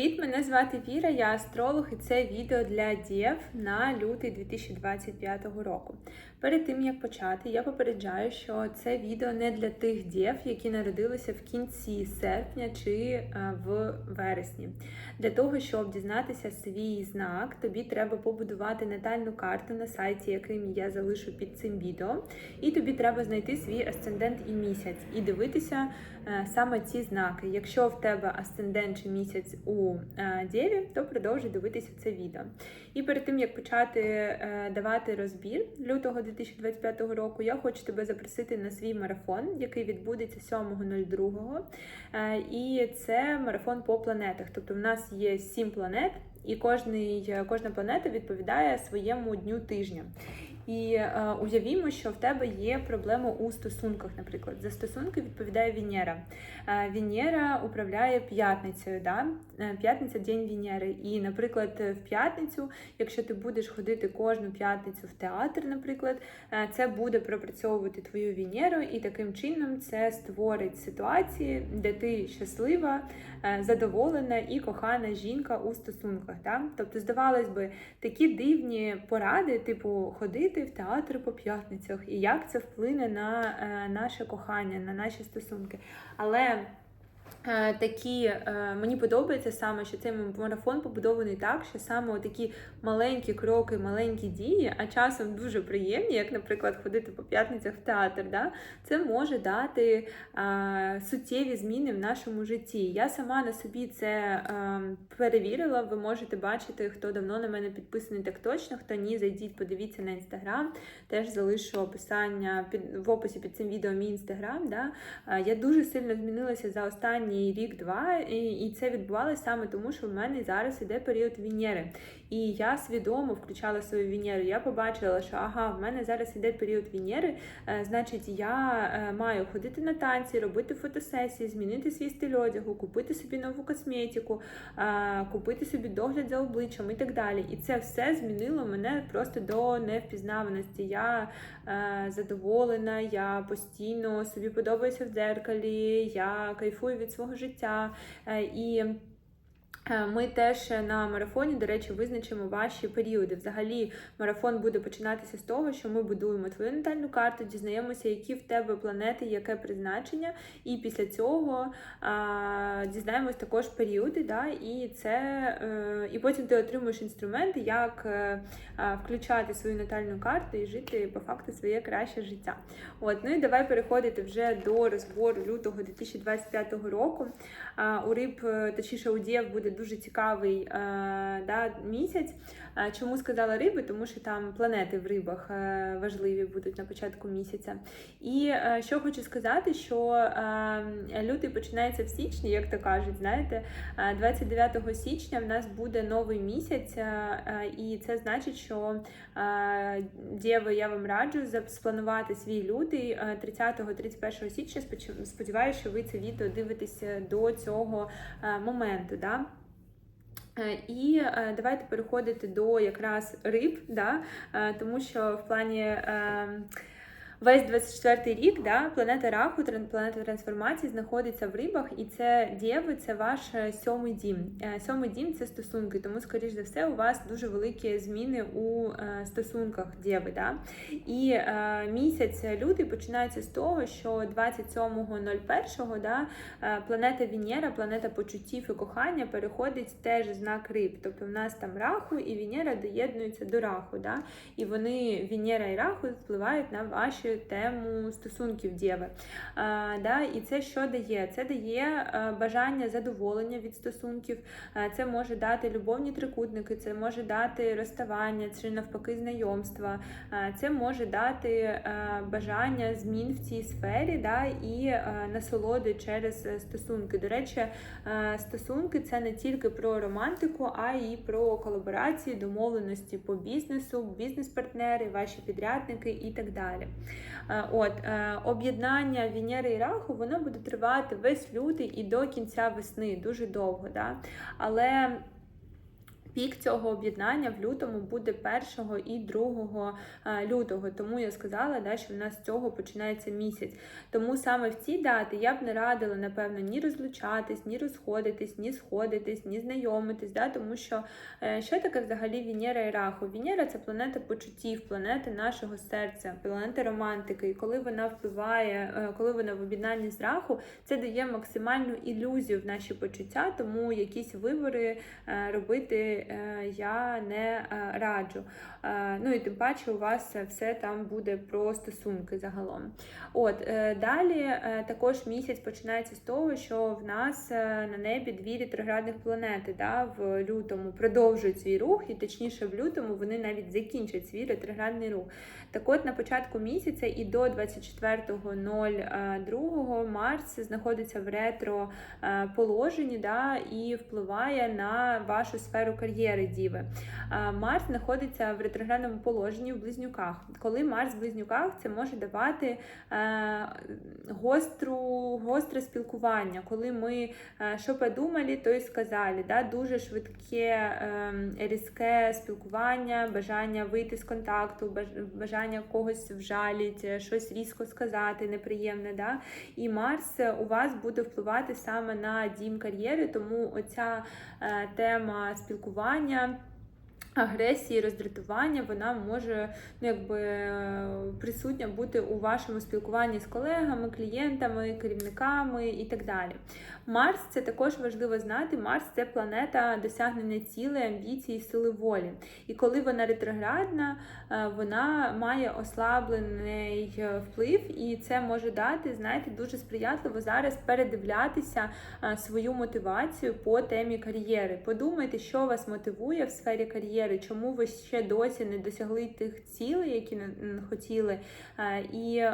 Привіт, мене звати Віра, я астролог, і це відео для дієв на лютий 2025 року. Перед тим як почати, я попереджаю, що це відео не для тих дів, які народилися в кінці серпня чи е, в вересні. Для того, щоб дізнатися свій знак, тобі треба побудувати натальну карту на сайті, який я залишу під цим відео. І тобі треба знайти свій асцендент і місяць і дивитися е, саме ці знаки. Якщо в тебе асцендент чи місяць у е, Дєві, то продовжуй дивитися це відео. І перед тим як почати е, давати розбір лютого 2025 року, я хочу тебе запросити на свій марафон, який відбудеться 7.02. Е, І це марафон по планетах. Тобто в нас є сім планет, і кожний, кожна планета відповідає своєму дню тижня. І е, уявімо, що в тебе є проблема у стосунках, наприклад. За стосунки відповідає Венера. Е, Венера управляє п'ятницею. Да? Е, П'ятниця день Венери. І, наприклад, в п'ятницю, якщо ти будеш ходити кожну п'ятницю в театр, наприклад, е, це буде пропрацьовувати твою Венеру, і таким чином це створить ситуації, де ти щаслива, задоволена і кохана жінка у стосунках. Да? Тобто, здавалось би, такі дивні поради, типу ходити в театр по п'ятницях, і як це вплине на е, наше кохання, на наші стосунки. Але е, такі е, мені подобається саме, що цей марафон побудований так, що саме такі маленькі кроки, маленькі дії, а часом дуже приємні, як, наприклад, ходити по п'ятницях в театр. Да? Це може дати е, суттєві зміни в нашому житті. Я сама на собі це е, перевірила. Ви можете бачити, хто давно на мене підписаний так точно, хто ні, зайдіть, подивіться на інстаграм. Теж залишу описання під в описі під цим відео мій інстаграм. Да? Е, Я дуже сильно змінилася за останній рік-два, і, це відбувалося саме тому, що в мене зараз іде період Венери. І я свідомо включала свою Венеру. Я побачила, що ага, в мене зараз іде період Венери, е, значить, я е, маю ходити на танці, робити фотосесії, змінити свій стиль одягу, купити собі нову косметику, е, купити собі догляд за обличчям і так далі. І це все змінило мене просто до невпізнаваності. Я задоволена, я постійно собі подобаюся в дзеркалі, я кайфую від свого життя. Е, і Ми теж на марафоні, до речі, визначимо ваші періоди. Взагалі, марафон буде починатися з того, що ми будуємо твою натальну карту, дізнаємося, які в тебе планети, яке призначення, і після цього а, дізнаємось також періоди. Да? І це е, і потім ти отримуєш інструменти, як е, включати свою натальну карту і жити по факту своє краще життя. От, ну і давай переходити вже до розбору лютого 2025 року. У риб, е, точніше, у дів буде дуже цікавий е, да, місяць. Е, Чому сказала риби? Тому що там планети в рибах важливі будуть на початку місяця. І що хочу сказати, що лютий починається в січні, як то кажуть, знаєте, Е, 29 січня в нас буде новий місяць, і це значить, що Дєви, я вам раджу спланувати свій лютий е, 30-31 січня. Сподіваюся, що ви це відео дивитеся до цього е, моменту. Да? Е, І е, давайте переходити до якраз риб, да? тому що в плані. Весь 24 рік, да, планета Раху, планета трансформації, знаходиться в рибах, і це Дєви, це ваш е, сьомий дім. Е, Сьомий дім це стосунки, тому, скоріш за все, у вас дуже великі зміни у е, стосунках Дєви. Да? І місяць лютий починається з того, що 27.01 да, планета Венера, планета почуттів і кохання, переходить теж в знак риб. Тобто в нас там раху і Венера доєднуються до раху. Да? І вони, Венера і раху, впливають на вашу тему стосунків Дєви. А, да? І це що дає? Це дає е, бажання задоволення від стосунків, Е, це може дати любовні трикутники, це може дати розставання чи навпаки знайомства, Е, це може дати бажання змін в цій сфері да? і насолоди через стосунки. До речі, стосунки це не тільки про романтику, а й про колаборації, домовленості по бізнесу, бізнес-партнери, ваші підрядники і так далі. Е, От е, об'єднання Венери і Раху воно буде тривати весь лютий і до кінця весни, дуже довго. Да? Але Пік цього об'єднання в лютому буде 1 і 2 е, лютого. Тому я сказала, да, що в нас з цього починається місяць. Тому саме в ці дати я б не радила, напевно, ні розлучатись, ні розходитись, ні сходитись, ні знайомитись. Да, Тому що е, що таке взагалі Венера і Раху? Венера це планета почуттів, планета нашого серця, планета романтики. І коли вона впливає, е, коли вона в об'єднанні з раху, це дає максимальну ілюзію в наші почуття, тому якісь вибори робити. Е, я не е, раджу. Е, ну і тим паче у вас все там буде про стосунки загалом. От Далі також місяць починається з того, що в нас на небі дві ретроградних планети да, в лютому продовжують свій рух, і точніше в лютому вони навіть закінчать свій ретроградний рух. Так от на початку місяця і до 24.02 Марс знаходиться в ретро положенні да, і впливає на вашу сферу кар'єри кар'єри Діви. Марс знаходиться в ретроградному положенні в близнюках. Коли Марс в близнюках, це може давати е, гостру, гостре спілкування. Коли ми е, що подумали, то й сказали. Да? Дуже швидке, ем, різке спілкування, бажання вийти з контакту, бажання когось вжалити, щось різко сказати, неприємне. Да? І Марс у вас буде впливати саме на дім кар'єри, тому оця е, тема спілкування роздратування. Агресії, роздратування, вона може ну, якби, присутня бути у вашому спілкуванні з колегами, клієнтами, керівниками і так далі. Марс це також важливо знати. Марс це планета досягнення цілей, амбіцій, сили волі. І коли вона ретроградна, е, вона має ослаблений е, вплив, і це може дати, знаєте, дуже сприятливо зараз передивлятися е, свою мотивацію по темі кар'єри. Подумайте, що вас мотивує в сфері кар'єри, чому ви ще досі не досягли тих цілей, які хотіли. І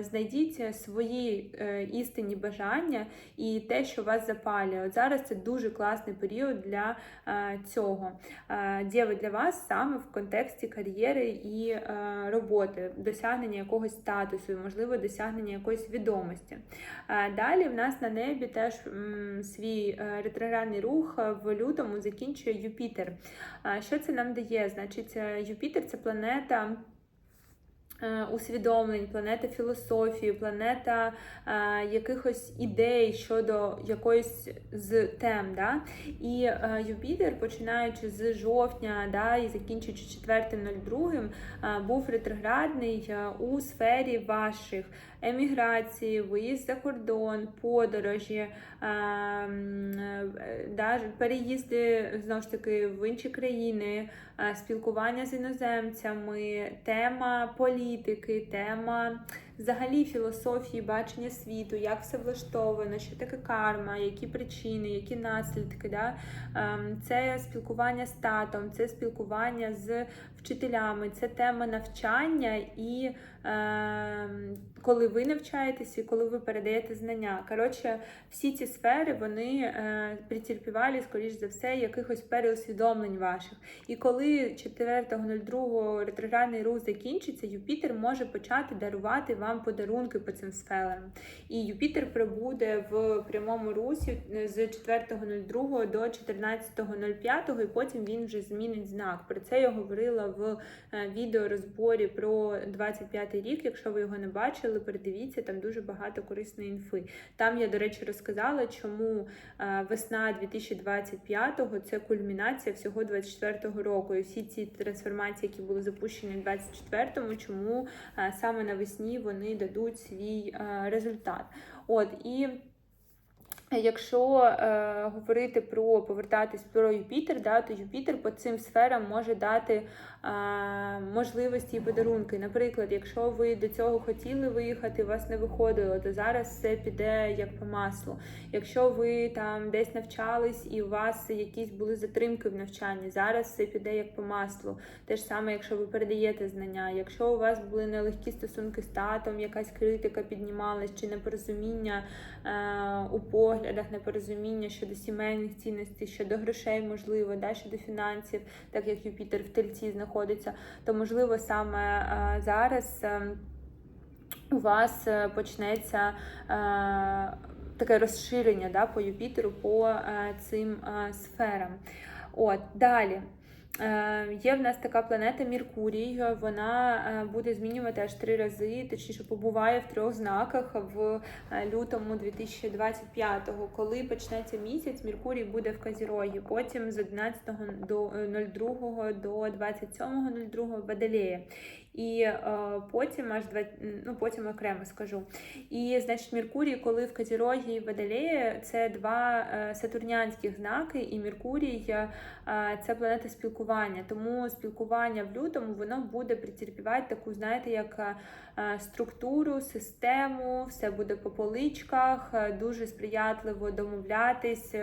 знайдіть свої істинні бажання і те, що вас запалює. От зараз це дуже класний період для е, цього. Е, Дєви для вас саме в контексті кар'єри і е, роботи, досягнення якогось статусу, можливо, досягнення якоїсь відомості. Далі в нас на небі теж свій ретроградний рух в лютому закінчує Юпітер. Що це нам дає? Значить, Юпітер це планета. Е, усвідомлень, планета філософії, планета е, якихось ідей щодо якоїсь з тем. Да? І е, Юпітер, починаючи з жовтня да, і закінчуючи 4.02, е, був ретроградний е, у сфері ваших еміграції, виїзд за кордон, подорожі, е, переїзди знову ж таки в інші країни, спілкування з іноземцями, тема політики, тема взагалі філософії, бачення світу, як все влаштовано, що таке карма, які причини, які наслідки. Да? Ем, це спілкування з татом, це спілкування з вчителями, це тема навчання і е, коли ви навчаєтесь і коли ви передаєте знання. Коротше, всі ці сфери вони е, претерпівали, скоріш за все, якихось переусвідомлень ваших. І коли 4.02 ретроградний рух закінчиться, Юпітер може почати дарувати вам подарунки по цим сферам. І Юпітер прибуде в прямому русі з 4.02 до 14.05, і потім він вже змінить знак. Про це я говорила в е, відеорозборі про 25 рік. Якщо ви його не бачили, передивіться, там дуже багато корисної інфи. Там я, до речі, розказала, чому е, весна 2025-го це кульмінація всього 24-го року. І всі ці трансформації, які були запущені в 24-му, чому е, саме навесні вони дадуть свій результат. От і. Якщо е, говорити про повертатись про Юпітер, да, то Юпітер по цим сферам може дати можливості і подарунки. Наприклад, якщо ви до цього хотіли виїхати, вас не виходило, то зараз все піде як по маслу. Якщо ви там десь навчались і у вас якісь були затримки в навчанні, зараз все піде як по маслу. Те ж саме, якщо ви передаєте знання, якщо у вас були нелегкі стосунки з татом, якась критика піднімалась чи непорозуміння е, у поглядах, непорозуміння щодо сімейних цінностей, щодо грошей, можливо, да, щодо фінансів, так як Юпітер в тельці знаходиться знаходиться, то можливо саме е, зараз е, у вас е, почнеться таке розширення да, по Юпітеру по цим сферам. От далі. Е, Є в нас така планета Міркурій, Вона е, буде змінювати аж три рази, точніше побуває в трьох знаках в е, лютому 2025-го. Коли почнеться місяць, Міркурій буде в Казірогі. Потім з 11 до е, 02 до 27.02 в Водолеї. І е, потім аж два, ну потім окремо скажу. І значить, Меркурій, коли в Козірогі і Водолеї, це два е, сатурнянських знаки, і Меркурій е, це планета спілкування. Тому спілкування в лютому воно буде претерпівати таку, знаєте, як структуру, систему, все буде по поличках, дуже сприятливо домовлятись,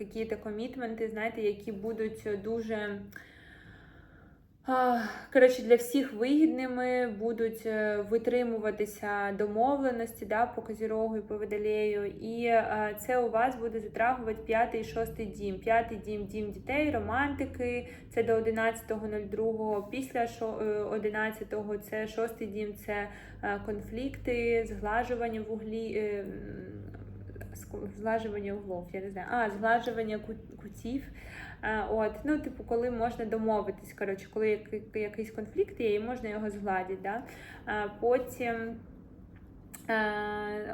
якісь комітменти, знаєте, які будуть дуже. Коротше, для всіх вигідними будуть е, витримуватися домовленості да, по Козірогу і по Водолею. І е, це у вас буде затрагувати п'ятий і шостий дім. П'ятий дім дім дітей, романтики, це до 11.02. Після шо- е, 11.00 це шостий дім, це конфлікти, зглажування в углі. м, ск- Зглажування углов, я не знаю. А, зглажування кутів. От, ну, типу, коли можна домовитись, коротше, коли якийсь конфлікт є, і можна його згладити. Да? Потім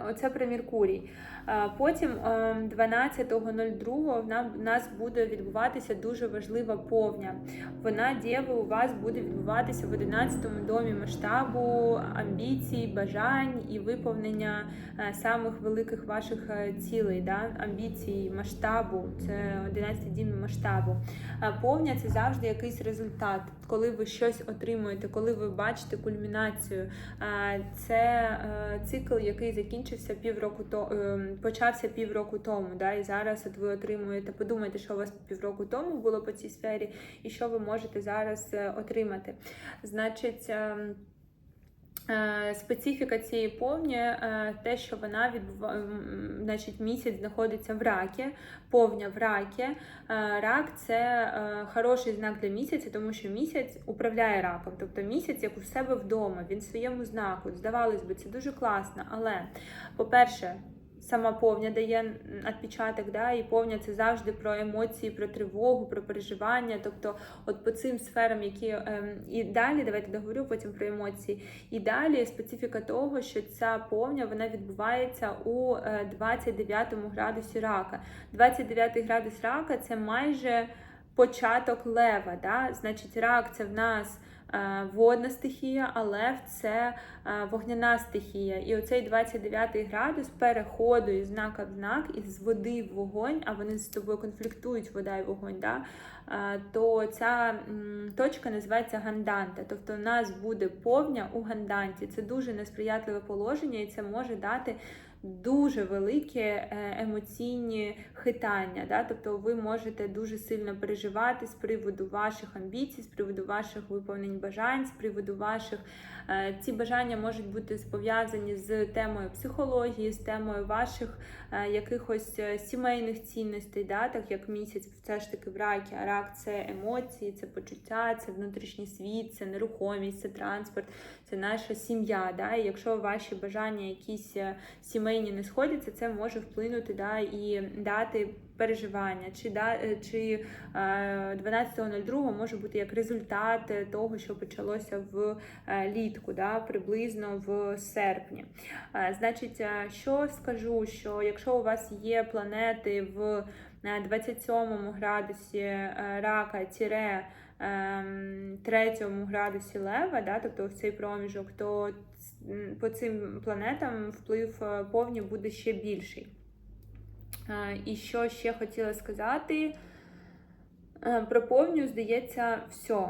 оце про Меркурій. Е, Потім е, 12.02 в нас буде відбуватися дуже важлива повня. Вона дєви у вас буде відбуватися в 11-му домі масштабу, амбіцій, бажань і виповнення е, самих великих ваших е, цілей, да? амбіцій, масштабу. Це 11 дім масштабу. Повня це завжди якийсь результат, коли ви щось отримуєте, коли ви бачите кульмінацію. Це е, цикл, який закінчився півроку то ем, почався півроку тому. Да? І зараз от ви отримуєте. Подумайте, що у вас півроку тому було по цій сфері, і що ви можете зараз е, отримати. Значить. Е, Специфіка цієї повні, е, те, що вона відбува... значить, місяць знаходиться в ракі, повня в ракі. Е, Рак це хороший знак для місяця, тому що місяць управляє раком. Тобто місяць як у себе вдома, він в своєму знаку. Здавалось би, це дуже класно. Але, по-перше, Сама повня дає відпечаток, да, і повня це завжди про емоції, про тривогу, про переживання. Тобто, от по цим сферам, які ем, і далі, давайте договорю потім про емоції. І далі специфіка того, що ця повня вона відбувається у е, 29 градусі рака. 29 градус рака це майже початок лева. Да? Значить, рак це в нас. Е, Водна стихія, а лев це е, вогняна стихія. І оцей 29 градус переходу із знака в знак, із води в вогонь, а вони з тобою конфліктують, вода і вогонь. Да? Е, То ця точка називається ганданта. Тобто у нас буде повня у ганданті. Це дуже несприятливе положення, і це може дати. Дуже великі е, емоційні хитання, да? тобто ви можете дуже сильно переживати з приводу ваших амбіцій, з приводу ваших виповнень бажань, з приводу ваших е, ці бажання можуть бути пов'язані з темою психології, з темою ваших е, якихось сімейних цінностей, да? так як місяць все ж таки в ракі, а рак це емоції, це почуття, це внутрішній світ, це нерухомість, це транспорт, це наша сім'я. Да? І якщо ваші бажання якісь е, сімейні не сходяться, це може вплинути да, і дати переживання. Чи да, е, чи е, 12.02 може бути як результат е, того, що почалося в е, да, приблизно в серпні. Е, Значить, е, що скажу, що якщо у вас є планети в е, 27 градусі е, рака тіре ем, третьому градусі лева, да, тобто в цей проміжок, то по цим планетам вплив е, повні буде ще більший. Е, І що ще хотіла сказати? Е, Про повню, здається, все.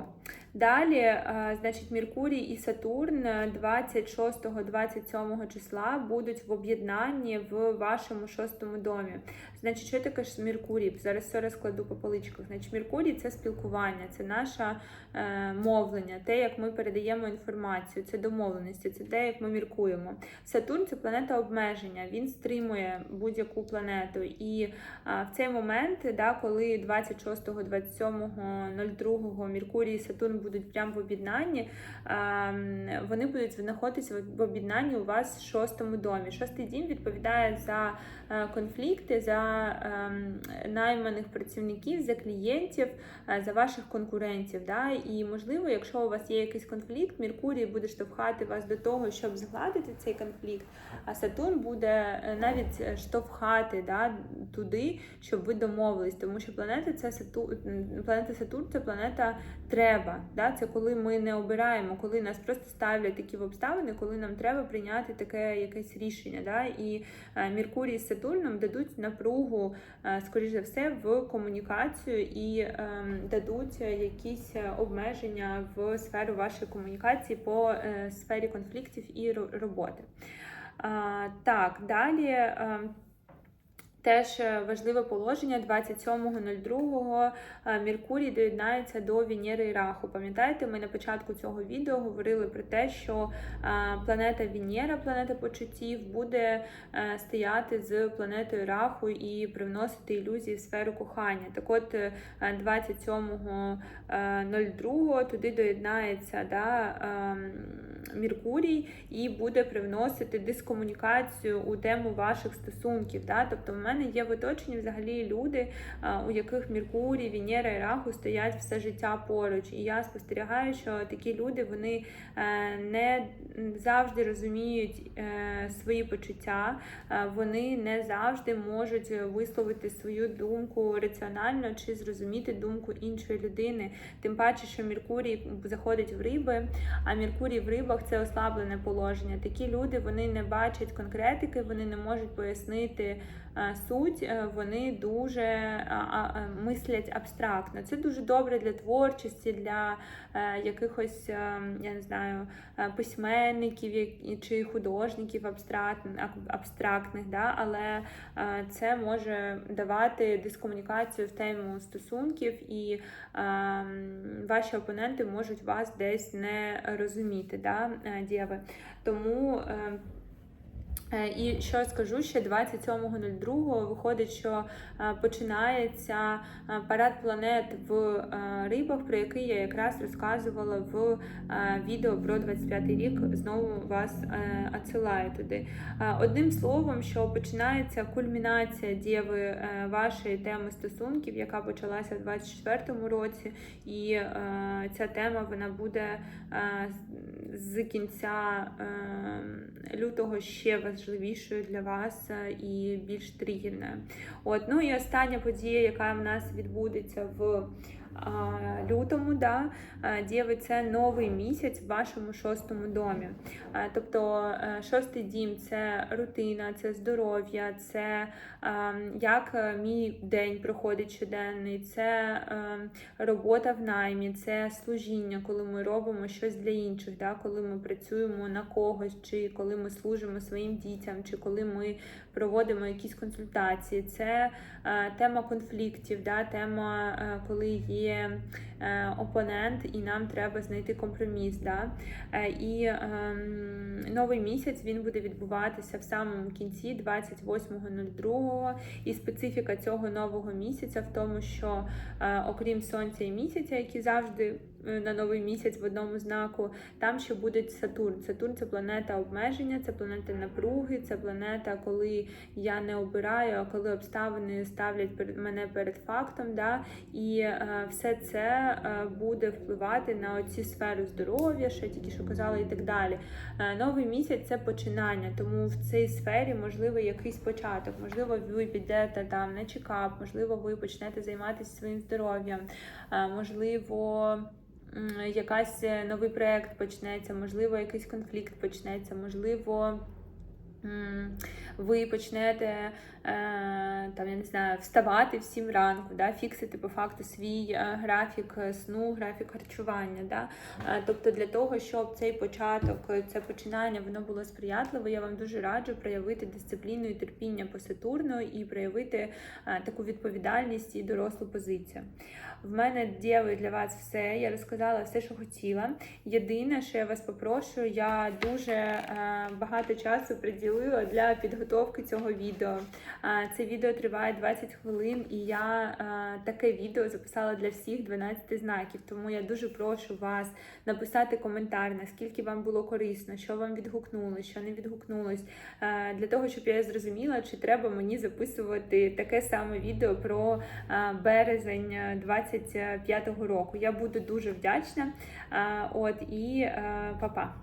Далі, е, значить, Меркурій і Сатурн 26-27 числа будуть в об'єднанні в вашому шостому домі. Значить, що таке ж Меркурій? Зараз все розкладу по поличках. Значить, Меркурій це спілкування, це наше е, мовлення, те, як ми передаємо інформацію, це домовленості, це те, як ми міркуємо. Сатурн це планета обмеження, він стримує будь-яку планету. І а, в цей момент, да, коли 26-27.02 Меркурій і Сатурн будуть прямо в об'єднанні, вони будуть знаходитися в об'єднанні у вас в шостому домі. Шостий дім відповідає за е, конфлікти, за ем, найманих працівників, за клієнтів, е, за ваших конкурентів. І можливо, якщо у вас є якийсь конфлікт, Меркурій буде штовхати вас до того, щоб згладити цей конфлікт, а Сатурн буде е, навіть штовхати туди, щоб ви домовились. Тому що планета це Сатурн, планета Сатурн це планета треба. Да? Це коли ми не обираємо, коли нас просто ставлять такі в обставини, коли нам треба прийняти таке якесь рішення. Да? І е, Меркурій з Сатурном дадуть напругу, е, скоріш за все, в комунікацію і ем, дадуть якісь обмеження в сферу вашої комунікації по е, сфері конфліктів і роботи. Так, далі. Теж е, важливе положення 27.02 е, Меркурій доєднається до Венери і Раху. Пам'ятаєте, ми на початку цього відео говорили про те, що е, планета Венера, планета почуттів, буде стояти з планетою Раху і привносити ілюзії в сферу кохання. Так от е, 27.02 туди доєднається да, Меркурій і буде привносити дискомунікацію у тему ваших стосунків. Да? Тобто, мене є в оточенні взагалі люди, у яких Меркурій, Венера і Раху стоять все життя поруч. І я спостерігаю, що такі люди вони е, не завжди розуміють е, свої почуття, е, вони не завжди можуть висловити свою думку раціонально чи зрозуміти думку іншої людини. Тим паче, що Меркурій заходить в риби, а Меркурій в рибах це ослаблене положення. Такі люди вони не бачать конкретики, вони не можуть пояснити е, суть, е, вони дуже а, мислять абстрактно. Це дуже добре для творчості, для е, якихось, е, я не знаю, е, письменників чи художників абстрактних, да? але е, це може давати дискомунікацію в тему стосунків, і е, ваші опоненти можуть вас десь не розуміти, да, е, діви. Тому. Е, І що скажу, ще 27.02 виходить, що е, починається е, парад планет в рибах, про який я якраз розказувала в відео про 25-й рік. Знову вас отсилаю туди. Одним словом, що починається кульмінація діви вашої теми стосунків, яка почалася в 24-му році, і ця тема вона буде з кінця е, лютого ще важливішою для вас е, і більш тригерною. От, ну і остання подія, яка в нас відбудеться в лютому, да, Діви, це новий місяць в вашому шостому домі. Тобто е, шостий дім це рутина, це здоров'я, це як мій день проходить щоденний, це е, робота в наймі, це служіння, коли ми робимо щось для інших, да, коли ми працюємо на когось, чи коли ми служимо своїм дітям, чи коли ми проводимо якісь консультації. Це е, тема конфліктів, да, тема, коли є е, опонент, і нам треба знайти компроміс. Да? Е, і ем, новий місяць він буде відбуватися в самому кінці, 28.02. І специфіка цього нового місяця в тому, що е, окрім сонця і місяця, які завжди на новий місяць в одному знаку, там ще буде Сатурн. Сатурн це планета обмеження, це планета напруги, це планета, коли я не обираю, а коли обставини ставлять перед мене перед фактом. Да? І е, все це е, буде впливати на оці сфери здоров'я, що я тільки що казала, і так далі. Е, новий місяць це починання, тому в цій сфері можливо якийсь початок. Можливо, ви підете там на чекап, можливо, ви почнете займатися своїм здоров'ям, е, можливо. Якась е, новий проєкт почнеться, можливо, якийсь конфлікт почнеться, можливо, ви почнете там, я не знаю, вставати в 7 ранку, да, фіксити по факту свій е, графік сну, графік харчування. Да. Е, Тобто для того, щоб цей початок, е, це починання воно було сприятливо, я вам дуже раджу проявити дисципліну і терпіння по Сатурну і проявити е, таку відповідальність і дорослу позицію. В мене діяли для вас все. Я розказала все, що хотіла. Єдине, що я вас попрошу, я дуже е, багато часу приділила для підготовки цього відео. Це відео триває 20 хвилин, і я таке відео записала для всіх 12 знаків. Тому я дуже прошу вас написати коментар, наскільки вам було корисно, що вам відгукнулось, що не відгукнулось, для того, щоб я зрозуміла, чи треба мені записувати таке саме відео про березень 25-го року. Я буду дуже вдячна. От і па-па.